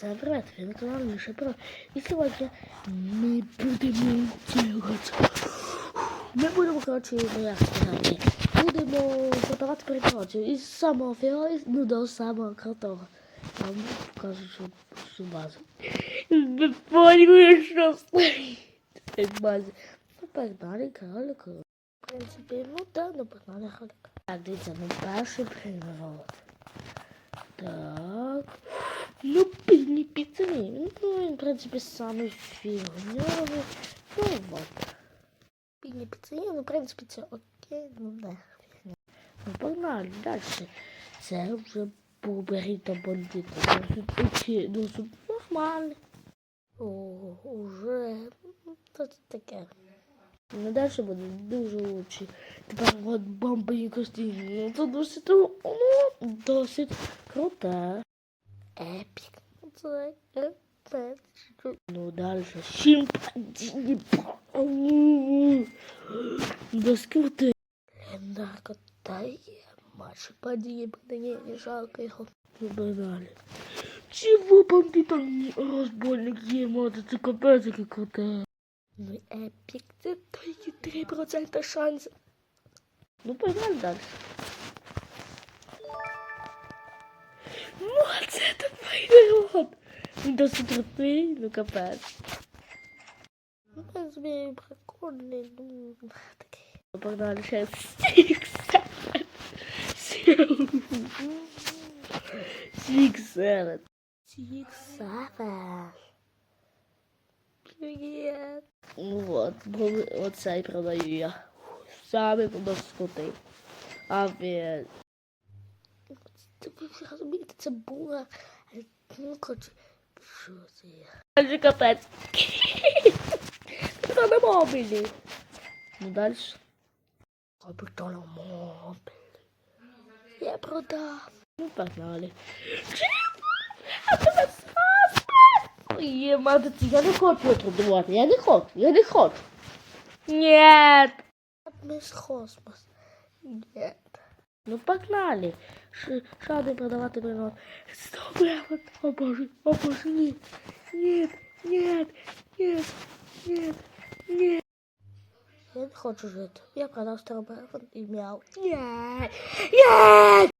Всем привет, я на Миша Про. И сегодня мы будем делать... Ми будемо, коротше, ну як сказати, будемо подавати передачу із самого фіга, ну до самого крутого. Там що, що база. Не поняли, що стоїть. в базі. Ну, погнали, кролик. В принципі, ну да, ну погнали, кролик. Так, дивіться, ну перший приворот. Так. Ну, пильні піцерії. Ну, в принципі, самий фігньовий. Ну, от. Пільні піцерії, ну, в принципі, це окей, ну, фігня. Ну, погнали, далі. Це вже буберіта бандита. Досить окей, досить нормально. О, уже, ну, це таке. Ну, далі буде дуже лучше. Тепер от бомбині костюми. Ну, це досить, ну, досить круте. Епік. Це епік. Ну, далі. Шимпанзіні. Доскрути. Легендарка дає. Маші падіє, подає, не жалко його. Вибирали. Чего бомбит он розбойник є, мати, це капець, який круте. Ну, це тільки 3% шансів. Ну, погнали далі. Народ. Він досить крутий, ну капець. Ну, в принципі, прикольний, ну, такий. Ну, Погнали ще Six Six Seven. Six Seven. Привет. Ну вот, бо- оцей продаю я. Самий подоскутий. А він. Ти ви вже розумієте, це була. Що це є? Дальше капець. Це на. Ну далі. Я продав. Ну, погнали. А тебе спасти! Є, мати, я не хочу трудувати, я не хочу, я не хочу. Нет. Мисс Космос. Нет. Ну погнали. Ш- Шады продавать берет. Стоп, я вот, о боже, о боже, нет, нет, нет, нет, нет, нет. Я не хочу жити. Я продав старобарфон і мяу. Нет, нет.